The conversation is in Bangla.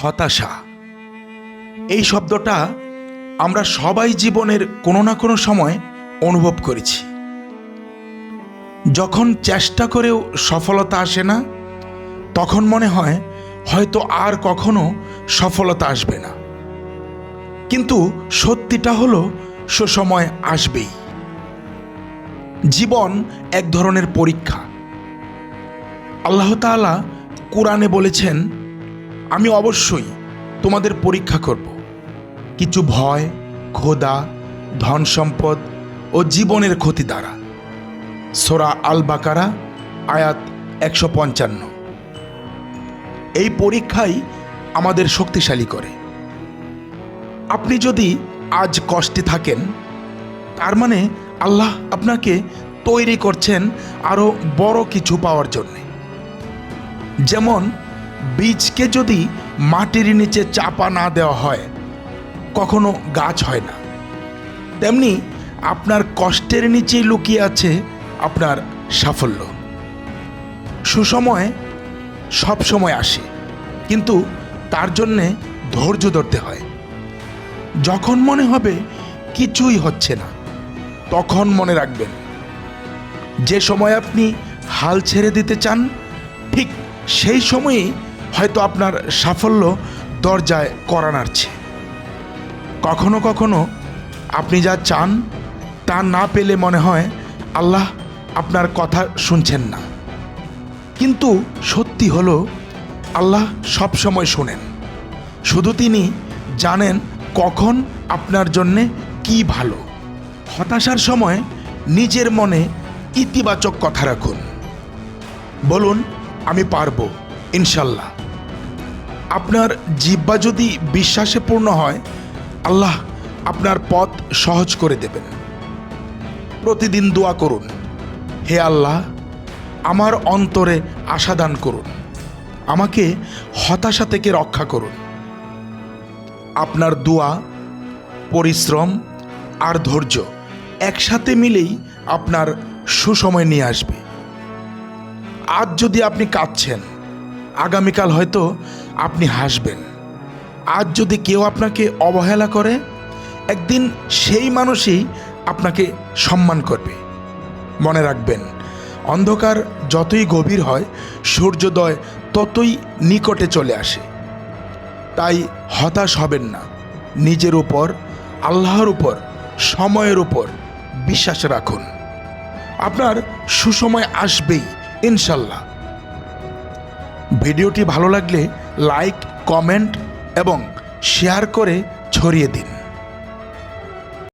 হতাশা। এই শব্দটা আমরা সবাই জীবনের কোনো না কোনো সময় অনুভব করেছি। যখন চেষ্টা করেও সফলতা আসে না, তখন মনে হয় হয়তো আর কখনো সফলতা আসবে না। কিন্তু সত্যিটা হলো সুসময় আসবেই। জীবন এক ধরনের পরীক্ষা। আল্লাহ তাআলা কোরআনে বলেছেন আমি অবশ্যই তোমাদের পরীক্ষা করব। কিছু ভয়, ক্ষোধা, ধন সম্পদ ও জীবনের ক্ষতি দ্বারা। সোরা আল বাকারা আয়াত একশো পঞ্চান্ন। এই পরীক্ষাই আমাদের শক্তিশালী করে। আপনি যদি আজ কষ্টে থাকেন, তার মানে আল্লাহ আপনাকে তৈরি করছেন আরও বড় কিছু পাওয়ার জন্যে। যেমন বীজকে যদি মাটির নিচে চাপা না দেওয়া হয়, কখনো গাছ হয় না। তেমনি আপনার কষ্টের নিচেই লুকিয়ে আছে আপনার সাফল্য। সুসময় সব সময় আসে, কিন্তু তার জন্যে ধৈর্য ধরতে হয়। যখন মনে হবে কিছুই হচ্ছে না, তখন মনে রাখবেন, যে সময় আপনি হাল ছেড়ে দিতে চান, ঠিক সেই সময়ই হয়তো আপনার সাফল্য দরজায় করা নাড়ছে। কখনো কখনো আপনি যা চান তা না পেলে মনে হয় আল্লাহ আপনার কথা শুনছেন না। কিন্তু সত্যি হলো আল্লাহ সব সময় শোনেন। শুধু তিনি জানেন কখন আপনার জন্যে কি ভালো। হতাশার সময় নিজের মনে ইতিবাচক কথা রাখুন। বলুন, আমি পারব, ইনশাল্লাহ। আপনার জিব্বা যদি বিশ্বাসে পূর্ণ হয়, আল্লাহ আপনার পথ সহজ করে দেবেন। প্রতিদিন দোয়া করুন, হে আল্লাহ, আমার অন্তরে আশাদান করুন, আমাকে হতাশা থেকে রক্ষা করুন। আপনার দোয়া, পরিশ্রম আর ধৈর্য একসাথে মিলেই আপনার সুসময় নিয়ে আসবে। আজ যদি আপনি কাঁদছেন আগামীকাল হয়তো আপনি হাসবেন। আজ যদি কেউ আপনাকে অবহেলা করে, একদিন সেই মানুষই আপনাকে সম্মান করবে। মনে রাখবেন, অন্ধকার যতই গভীর হয়, সূর্যোদয় ততই নিকটে চলে আসে। তাই হতাশ হবেন না। নিজের উপর, আল্লাহর উপর, সময়ের উপর বিশ্বাস রাখুন। আপনার সুসময় আসবেই, ইনশাল্লাহ। ভিডিওটি ভালো লাগলে লাইক কমেন্ট এবং শেয়ার করে ছড়িয়ে দিন।